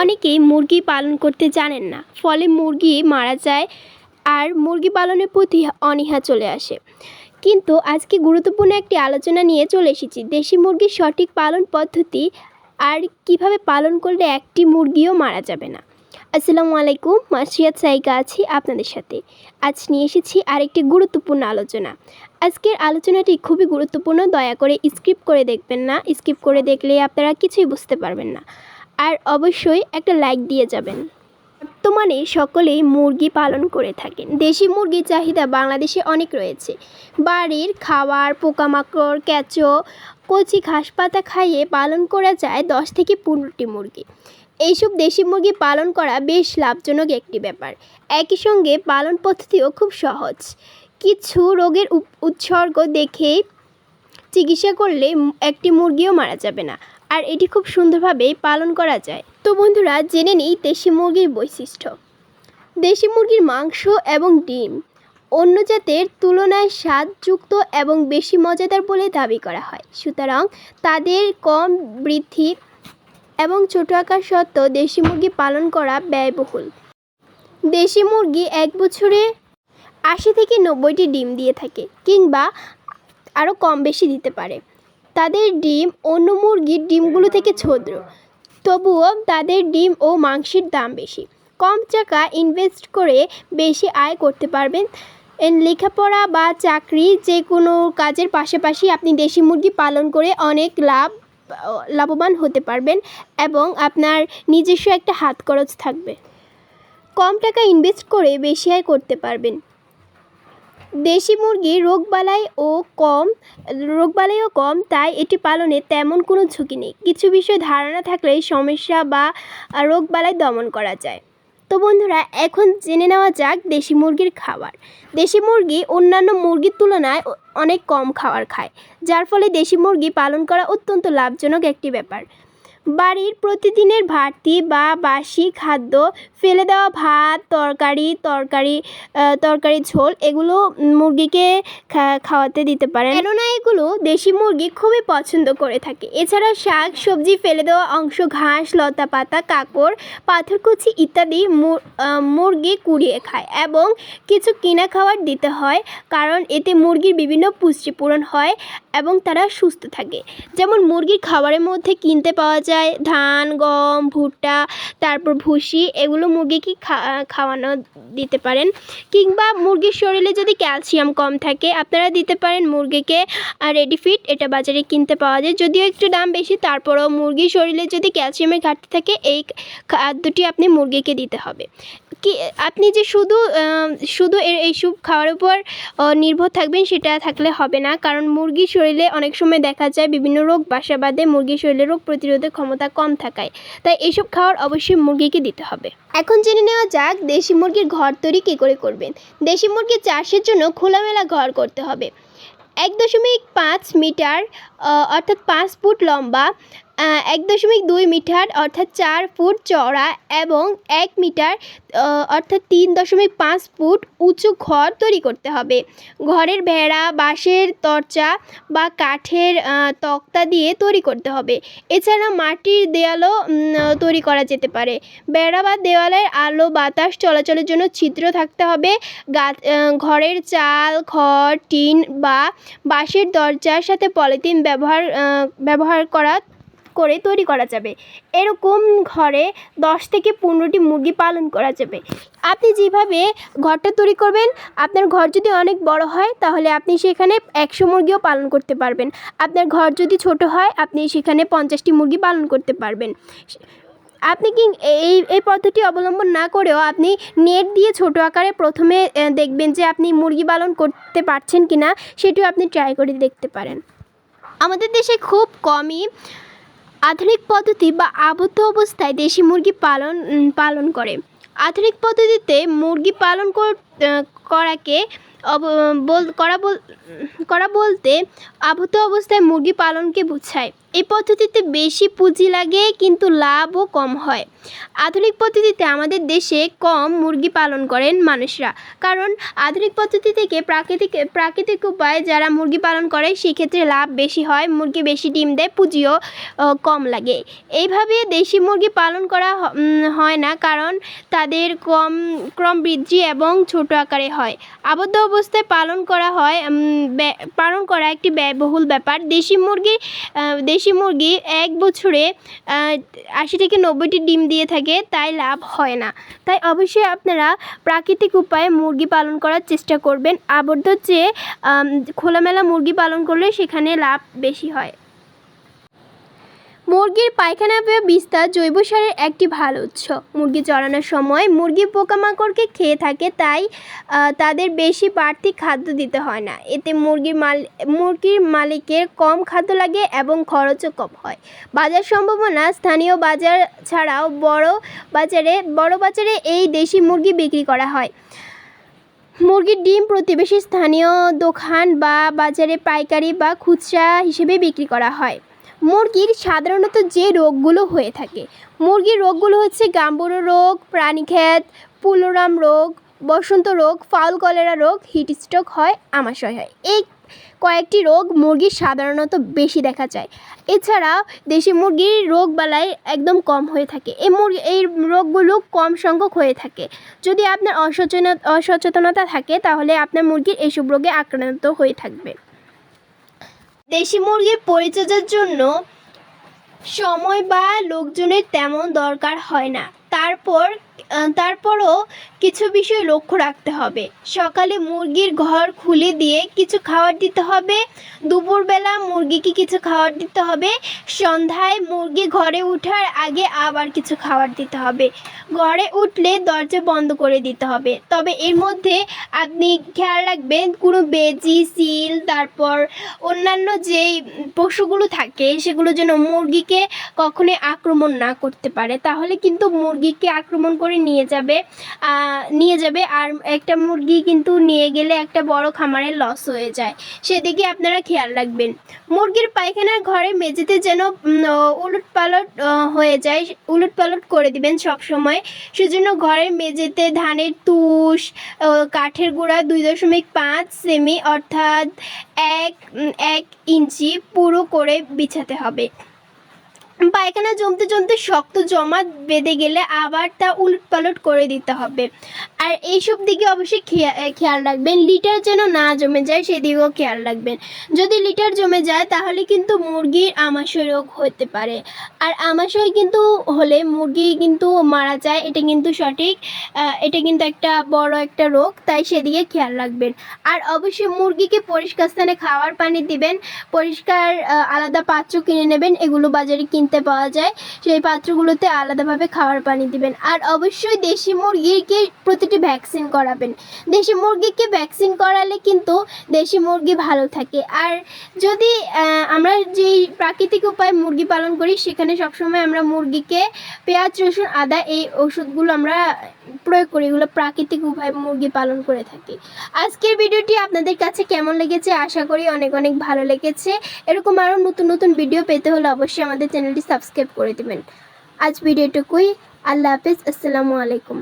অনেকেই মুরগি পালন করতে জানেন না, ফলে মুরগি মারা যায় আর মুরগি পালনের প্রতি অনীহা চলে আসে। কিন্তু আজকে গুরুত্বপূর্ণ একটি আলোচনা নিয়ে চলে এসেছি। দেশি মুরগির সঠিক পালন পদ্ধতি আর কীভাবে পালন করলে একটি মুরগিও মারা যাবে না। আসসালামু আলাইকুম মাসিয়াত সাইকা আছি আপনাদের সাথে। আজ নিয়ে এসেছি আরেকটি গুরুত্বপূর্ণ আলোচনা। আজকের আলোচনাটি খুবই গুরুত্বপূর্ণ, দয়া করে স্কিপ করে দেখবেন না। স্কিপ করে দেখলে আপনারা কিছুই বুঝতে পারবেন না। আর অবশ্যই একটা লাইক দিয়ে যাবেন। বর্তমানে সকলেই মুরগি পালন করে থাকেন। দেশি মুরগির চাহিদা বাংলাদেশে অনেক রয়েছে। বাড়ির খাবার পোকামাকড়, কেঁচো, কচি ঘাস পাতা খাইয়ে পালন করা যায় দশ থেকে পনেরোটি মুরগি। এইসব দেশি মুরগি পালন করা বেশ লাভজনক একটি ব্যাপার। একই সঙ্গে পালন পদ্ধতিও খুব সহজ। কিছু রোগের উৎসর্গ দেখেই চিকিৎসা করলে একটি মুরগিও মারা যাবে না। আর এটি খুব সুন্দরভাবে পালন করা যায়। তো বন্ধুরা, জেনে নিই দেশি মুরগির বৈশিষ্ট্য। দেশি মুরগির মাংস এবং ডিম অন্য জাতের তুলনায় স্বাদযুক্ত এবং বেশি মজাদার বলে দাবি করা হয়। সুতরাং তাদের কম বৃদ্ধি এবং ছোট আকার সত্ত্বেও দেশি মুরগি পালন করা ব্যয়বহুল। দেশি মুরগি এক বছরে আশি থেকে নব্বইটি ডিম দিয়ে থাকে কিংবা আরও কম বেশি দিতে পারে। তাদের ডিম অন্য মুরগির ডিমগুলো থেকে ছোদ্র। তবুও তাদের ডিম ও মাংসের দাম বেশি। কম টাকা ইনভেস্ট করে বেশি আয় করতে পারবেন। লেখাপড়া বা চাকরি যে কোনো কাজের পাশাপাশি আপনি দেশি মুরগি পালন করে অনেক লাভ, লাভবান হতে পারবেন এবং আপনার নিজস্ব একটা হাত খরচ থাকবে। কম টাকা ইনভেস্ট করে বেশি আয় করতে পারবেন। দেশি মুরগির রোগবালাই ও কম রোগবালাইও কম, তাই এটি পালনে তেমন কোনো ঝুঁকি নেই। কিছু বিষয়ে ধারণা থাকলে সমস্যা বা রোগবালাই দমন করা যায়। তো বন্ধুরা, এখন জেনে নেওয়া যাক দেশি মুরগির খাবার। দেশি মুরগি অন্যান্য মুরগির তুলনায় অনেক কম খাবার খায়, যার ফলে দেশি মুরগি পালন করা অত্যন্ত লাভজনক একটি ব্যাপার। বাড়ির প্রতিদিনের বাড়তি বা বাসি খাদ্য, ফেলে দেওয়া ভাত, তরকারি তরকারি তরকারি ঝোল, এগুলো মুরগিকে খাওয়াতে দিতে পারেন। কেননা এগুলো দেশি মুরগি খুবই পছন্দ করে থাকে। এছাড়া শাক, সবজি ফেলে দেওয়া অংশ, ঘাস, লতা পাতা, কাকড়, পাথরকুচি ইত্যাদি মুরগি কুড়িয়ে খায় এবং কিছু কিনা খাবার দিতে হয়, কারণ এতে মুরগির বিভিন্ন পুষ্টি পূরণ হয় এবং তারা সুস্থ থাকে। যেমন মুরগির খাবারের মধ্যে কিনতে পাওয়া যায় ধান, গম, ভুট্টা, তারপর ভুসি, এগুলো মুরগিকে খাওয়ানো দিতে পারেন। কিংবা মুরগির শরীরে যদি ক্যালসিয়াম কম থাকে, আপনারা দিতে পারেন মুরগিকে রেডিফিট এটা বাজারে কিনতে পাওয়া যায়। যদিও একটু দাম বেশি, তারপরেও মুরগির শরীরে যদি ক্যালসিয়ামের ঘাটতি থাকে, এই খাদ্যটি আপনি মুরগিকে দিতে হবে। কি, আপনি যে শুধু শুধু এইসব খাওয়ার উপর নির্ভর থাকবেন, সেটা থাকলে হবে না। কারণ মুরগির শরীরে অনেক সময় দেখা যায় বিভিন্ন রোগ, বাসা বাঁধে, মুরগির শরীরে রোগ প্রতিরোধের ক্ষমতা কম থাকায়। তাই এইসব খাওয়ার অবশ্যই মুরগিকে দিতে হবে। এখন জেনে নেওয়া যাক, দেশি মুরগির ঘর তৈরি কী করে করবেন? দেশি মুরগির চাষের জন্য খোলামেলা ঘর করতে হবে। এক দশমিক পাঁচ মিটার অর্থাৎ পাঁচ ফুট লম্বা এক দশমিক দুই মিটার, অর্থাৎ চার ফুট চওড়া এবং এক মিটার অর্থাৎ তিন দশমিক পাঁচ ফুট উঁচু ঘর তৈরি করতে হবে। ঘরের ভেড়া, বাঁশের তরচা বা কাঠের তক্তা দিয়ে তৈরি করতে হবে। এছাড়া মাটির দেয়ালও তৈরি করা যেতে পারে। বেড়া বা দেওয়ালের আলো, বাতাস চলাচলের জন্য ছিদ্র থাকতে হবে। ঘরের চাল, খড়, টিন বা বাঁশের দরজার সাথে পলিথিন ব্যবহার ব্যবহার করা করে তৈরি করা যাবে। এরকম ঘরে দশ থেকে পনেরোটি মুরগি পালন করা যাবে। আপনি যেভাবে ঘরটা তৈরি করবেন, আপনার ঘর যদি অনেক বড় হয়, তাহলে আপনি সেখানে একশো মুরগিও পালন করতে পারবেন। আপনার ঘর যদি ছোট হয়, আপনি সেখানে পঞ্চাশটি মুরগি পালন করতে পারবেন। আপনি কি এই এই পদ্ধতি অবলম্বন না করেও আপনি নেট দিয়ে ছোট আকারে প্রথমে দেখবেন যে আপনি মুরগি পালন করতে পারছেন কি না সেটিও আপনি ট্রাই করে দেখতে পারেন। আমাদের দেশে খুব কমই আধুনিক পদ্ধতি বা আবদ্ধ অবস্থায় দেশি মুরগি পালন পালন করে। আধুনিক পদ্ধতিতে মুরগি পালন কর- করাকে করা করা বলতে আবদ্ধ অবস্থায় মুরগি পালনকে বোঝায়। এই পদ্ধতিতে বেশি পুঁজি লাগে কিন্তু লাভও কম হয়। আধুনিক পদ্ধতিতে আমাদের দেশে কম মুরগি পালন করেন মানুষরা। কারণ আধুনিক পদ্ধতি থেকে প্রাকৃতিক প্রাকৃতিক উপায়ে যারা মুরগি পালন করে, সেক্ষেত্রে লাভ বেশি হয়, মুরগি বেশি ডিম দেয়, পুঁজিও কম লাগে। এইভাবে দেশি মুরগি পালন করা হয় না, কারণ তাদের কম, ক্রম বৃদ্ধি এবং ছোট আকারে হয়। আবদ্ধ অবস্থায় পালন করা হয় পালন করা একটি ব্যয়বহুল ব্যাপার। দেশি মুরগি দেশি মুরগি এক বছরে আশি থেকে নব্বইটি ডিম দিয়ে থাকে, তাই লাভ হয় না। তাই অবশ্যই আপনারা প্রাকৃতিক উপায়ে মুরগি পালন করার চেষ্টা করবেন। আবদ্ধ চেয়ে খোলামেলা মুরগি পালন করলে সেখানে লাভ বেশি হয়। মুরগির পায়খানা বা বিস্তার জৈব সারের একটি ভালো উৎস। মুরগি চড়ানোর সময় মুরগি পোকামাকড়কে খেয়ে থাকে, তাই তাদের বেশি বাড়তি খাদ্য দিতে হয় না। এতে মুরগির মাল, মুরগির মালিকের কম খাদ্য লাগে এবং খরচও কম হয়। বাজার সম্ভাবনা স্থানীয় বাজার ছাড়াও বড় বাজারে বড় বাজারে এই দেশি মুরগি বিক্রি করা হয়। মুরগির ডিম প্রতিবেশী স্থানীয় দোকান বা বাজারে পাইকারি বা খুচরা হিসেবে বিক্রি করা হয়। মুরগির সাধারণত যে রোগগুলো হয়ে থাকে, মুরগির রোগগুলো হচ্ছে গাম্বুরো রোগ, প্রাণীক্ষেত, পুলোরাম রোগ, বসন্ত রোগ, ফাউল কলেরা রোগ, হিট স্ট্রোক হয়, আমাশয় হয়। এই কয়েকটি রোগ মুরগির সাধারণত বেশি দেখা যায়। এছাড়া দেশি মুরগির রোগ বালাই একদম কম হয়ে থাকে। এই মুরগি, এই রোগগুলো কম সংখ্যক হয়ে থাকে। যদি আপনার অসচেতন, অসচেতনতা থাকে, তাহলে আপনার মুরগির এইসব রোগে আক্রান্ত হয়ে থাকবে। দেশি মুরগির পরিচর্যার জন্য সময় বা লোকজনের তেমন দরকার হয় না। তারপর তারপরও কিছু বিষয় লক্ষ্য রাখতে হবে। সকালে মুরগির ঘর খুলে দিয়ে কিছু খাবার দিতে হবে। দুপুরবেলা মুরগিকে কিছু খাবার দিতে হবে। সন্ধ্যায় মুরগি ঘরে ওঠার আগে আবার কিছু খাবার দিতে হবে। ঘরে উঠলে দরজা বন্ধ করে দিতে হবে। তবে এর মধ্যে আপনি খেয়াল রাখবেন, কোনো বেজি, সিল, তারপর অন্যান্য যেই পশুগুলো থাকে, সেগুলো যেন মুরগিকে কখনোই আক্রমণ না করতে পারে। তাহলে কিন্তু মুরগিকে আক্রমণ করে নিয়ে যাবে নিয়ে যাবে আর একটা মুরগি কিন্তু নিয়ে গেলে একটা বড় খামারের লস হয়ে যায়। সেদিকে আপনারা খেয়াল রাখবেন। মুরগির পায়খানার ঘরে মেঝেতে যেন উলট পালট হয়ে যায় উলট পালট করে দিবেন সব সময় সেজন্য ঘরের মেঝেতে ধানের তুষ কাঠের গুঁড়া দুই দশমিক পাঁচ সেমি অর্থাৎ এক এক ইঞ্চি পুরো করে বিছাতে হবে। পায়খানা জমতে জমতে শক্ত জমা বেঁধে গেলে আবার তা উলট পালট করে দিতে হবে। আর এইসব দিকে অবশ্যই খেয়া- খেয়াল রাখবেন। লিটার যেন না জমে যায়, সেদিকেও খেয়াল রাখবেন। যদি লিটার জমে যায়, তাহলে কিন্তু মুরগির আমাশয় রোগ হতে পারে। আর আমাশয় কিন্তু হলে মুরগি কিন্তু মারা যায়, এটা কিন্তু সঠিক। এটা কিন্তু একটা বড় একটা রোগ, তাই সেদিকে খেয়াল রাখবেন। আর অবশ্যই মুরগিকে পরিষ্কার স্থানে খাওয়ার পানি দিবেন। পরিষ্কার আলাদা পাত্র কিনে নেবেন। এগুলো বাজারে কিনতে পাওয়া যায়, সেই পাত্রগুলোতে আলাদাভাবে খাওয়ার পানি দিবেন। আর অবশ্যই দেশি মুরগিকে প্রতিটি ভ্যাকসিন করাবেন। দেশি মুরগিকে ভ্যাকসিন করালে কিন্তু দেশি মুরগি ভালো থাকে। আর যদি আমরা যেই প্রাকৃতিক উপায়ে মুরগি পালন করি, সেখানে সবসময় আমরা মুরগিকে পেঁয়াজ, রসুন, আদা এই ওষুধগুলো আমরা প্রয়োগ করি, এগুলো প্রাকৃতিক উপায়ে মুরগি পালন করে থাকি। আজকের ভিডিওটি আপনাদের কাছে কেমন লেগেছে আশা করি অনেক অনেক ভালো লেগেছে। এরকম আরও নতুন নতুন ভিডিও পেতে হলে অবশ্যই আমাদের চ্যানেলটি সাবস্ক্রাইব করে দেবেন। আজ ভিডিওটুকুই। আল্লাহ হাফিজ, আসসালামু আলাইকুম।